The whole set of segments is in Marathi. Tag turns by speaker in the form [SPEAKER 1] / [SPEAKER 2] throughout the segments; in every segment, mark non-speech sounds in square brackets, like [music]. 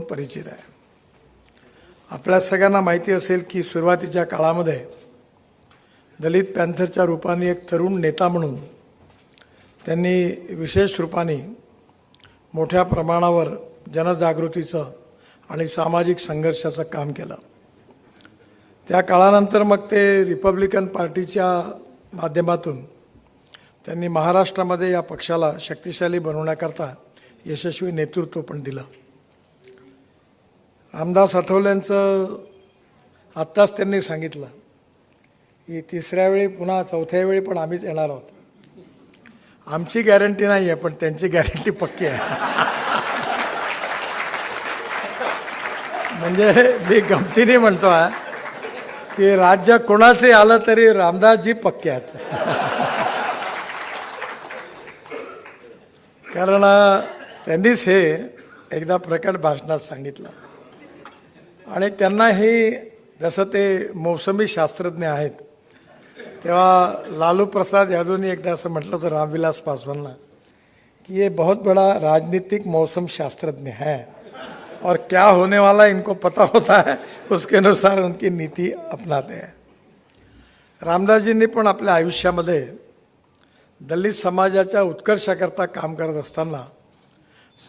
[SPEAKER 1] परिचित आहे? आपल्या सगळ्यांना माहिती असेल की सुरुवातीच्या काळामध्ये दलित पॅन्थरच्या रूपाने एक तरुण नेता म्हणून त्यांनी विशेष रूपाने मोठ्या प्रमाणावर जनजागृतीचं आणि सामाजिक संघर्षाचं काम केलं. त्या काळानंतर मग ते रिपब्लिकन पार्टीच्या माध्यमातून त्यांनी महाराष्ट्रामध्ये या पक्षाला शक्तिशाली बनवण्याकरता यशस्वी नेतृत्व पण दिलं. रामदास आठवल्यांचं आत्ताच त्यांनी सांगितलं. की तिसऱ्या वेळी पुन्हा चौथ्या वेळी पण आम्हीच येणार आहोत. आमची गॅरंटी नाही आहे पण त्यांची गॅरंटी पक्की आहे. [laughs] म्हणजे मी गमतीने म्हणतो आहे की राज्य कोणाचे आलं तरी रामदासजी पक्के आहेत. [laughs] कारण त्यांनीच हे एकदा प्रकट भाषणात सांगितलं. आणि त्यांना हे जसं ते मोसमी शास्त्रज्ञ आहेत तेव्हा लालू प्रसाद यादवनी एकदा असं म्हटलं होतं रामविलास पासवानला कि ये बहुत बड़ा राजनीतिक मौसम शास्त्रज्ञ है और क्या होने वाला इनको पता होता है उसके अनुसार उनकी नीती अपनाते हैं। रामदासजींनी पण आपल्या आयुष्यामध्ये दलित समाजाच्या उत्कर्षाकरता काम करत असताना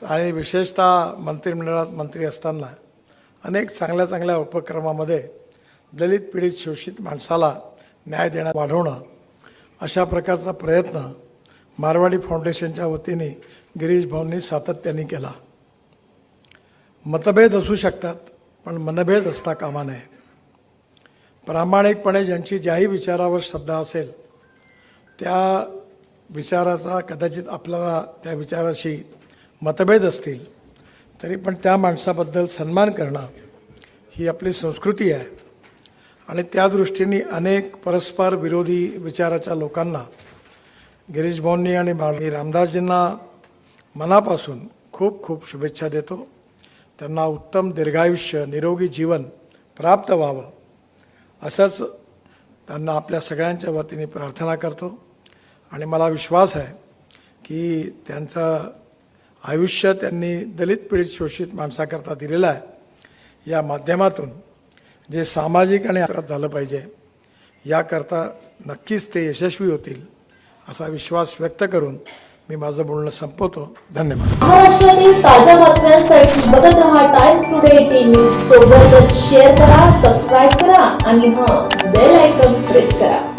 [SPEAKER 1] आणि विशेषतः मंत्रिमंडळात मंत्री असताना अनेक चांगल्या चांगल्या उपक्रमामध्ये दलित पीडित शोषित माणसाला न्याय देण्यात वाढवणं अशा प्रकारचा प्रयत्न मारवाडी फाउंडेशनच्या वतीने गिरीश भाऊंनी सातत्याने केला. मतभेद असू शकतात पण मनभेद असता कामा नये. प्रामाणिकपणे ज्यांची ज्याही विचारावर श्रद्धा असेल त्या विचाराचा कदाचित आपल्याला त्या विचाराशी मतभेद असतील. तरी पण त्या माणसाबद्दल सन्मान करणं ही आपली संस्कृती आहे. आणि त्या दृष्टीने अनेक परस्पर विरोधी विचाराच्या लोकांना गिरीश भाऊंनी आणि मा- रामदासजींना मनापासून खूप खूप शुभेच्छा देतो. त्यांना उत्तम दीर्घायुष्य निरोगी जीवन प्राप्त व्हावं असंच त्यांना आपल्या सगळ्यांच्या वतीने प्रार्थना करतो. आणि मला विश्वास आहे की त्यांचा आयुष्य त्यांनी दलित पीडित शोषित माणसाकरता दिलेलं आहे. या माध्यमातून जे सामाजिक आणि आकारात झालं पाहिजे याकरता नक्कीच ते यशस्वी होतील असा विश्वास व्यक्त करून मी माझं बोलणं संपवतो. धन्यवाद.
[SPEAKER 2] महाराष्ट्रातील ताज्या बातम्यांसाठी बघत रहा टाइम्स टुडे टीव्ही सोबतच शेअर करा सबस्क्राईब करा आणि हा बेल आयकॉन प्रेस करा.